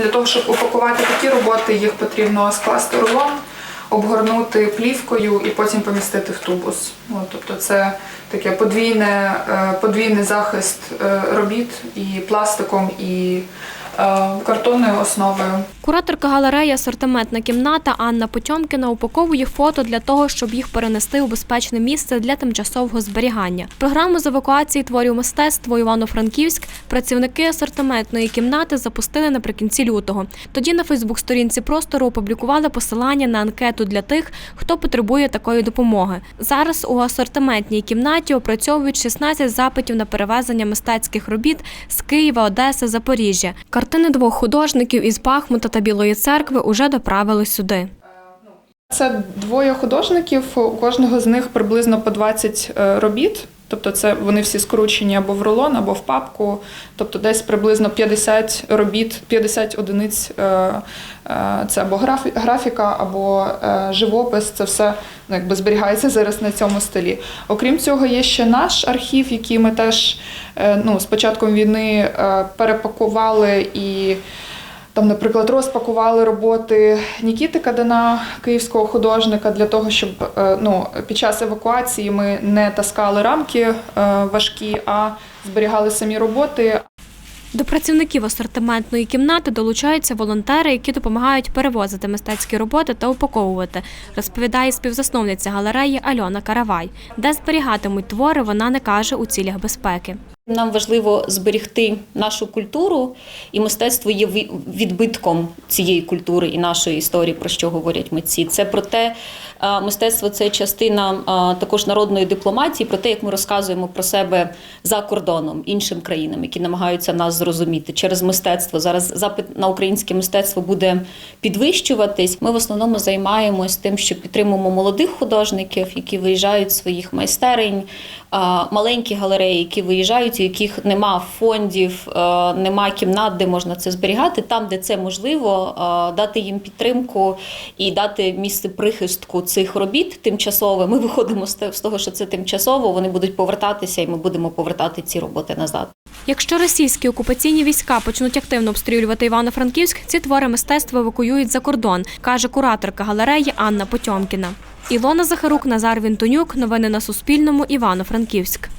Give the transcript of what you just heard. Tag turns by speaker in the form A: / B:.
A: для того, щоб упакувати такі роботи, їх потрібно скласти рулон, обгорнути плівкою і потім помістити в тубус. От, тобто це таке подвійне, е, подвійний захист е, робіт і пластиком, і е, картонною основою.
B: Кураторка галереї «Асортиментна кімната» Анна Потьомкіна упаковує фото для того, щоб їх перенести у безпечне місце для тимчасового зберігання. Програму з евакуації творів мистецтва Івано-Франківськ працівники асортиментної кімнати запустили наприкінці лютого. Тоді на Фейсбук-сторінці простору опублікували посилання на анкету для тих, хто потребує такої допомоги. Зараз у асортиментній кімнаті опрацьовують 16 запитів на перевезення мистецьких робіт з Києва, Одеси, Запоріжжя. Картини двох художників із Бахмута та Білої церкви уже доправили сюди.
A: Це двоє художників, у кожного з них приблизно по 20 е, робіт. Тобто це вони всі скручені або в рулон, або в папку. Тобто десь приблизно 50 робіт, 50 одиниць е, е, це або графіка, або живопис. Це все ну, якби зберігається зараз на цьому столі. Окрім цього, є ще наш архів, який ми теж ну, з початком війни перепакували і. Там, наприклад, розпакували роботи Нікіти Кадана, київського художника, для того, щоб е, ну, під час евакуації ми не таскали рамки е, важкі, а зберігали самі роботи.
B: До працівників асортиментної кімнати долучаються волонтери, які допомагають перевозити мистецькі роботи та упаковувати, розповідає співзасновниця галереї Альона Каравай. Де зберігатимуть твори, вона не каже у цілях безпеки.
C: Нам важливо зберегти нашу культуру, і мистецтво є відбитком цієї культури і нашої історії, про що говорять митці. Це про те, мистецтво це частина також народної дипломатії, про те, як ми розказуємо про себе за кордоном іншим країнам, які намагаються нас зрозуміти через мистецтво. Зараз запит на українське мистецтво буде підвищуватись. Ми в основному займаємось тим, що підтримуємо молодих художників, які виїжджають з своїх майстерень, маленькі галереї, які виїжджають, у яких нема фондів, е, нема кімнат, де можна це зберігати. Там, де це можливо, е, дати їм підтримку і дати місце прихистку цих робіт тимчасово. Ми виходимо з того, що це тимчасово. Вони будуть повертатися, і ми будемо повертати ці роботи назад.
B: Якщо російські окупаційні війська почнуть активно обстрілювати Івано-Франківськ, ці твори мистецтва евакуюють за кордон, каже кураторка галереї Анна Потьомкіна. Ілона Захарук, Назар Вінтонюк. Новини на Суспільному. Івано-Франківськ.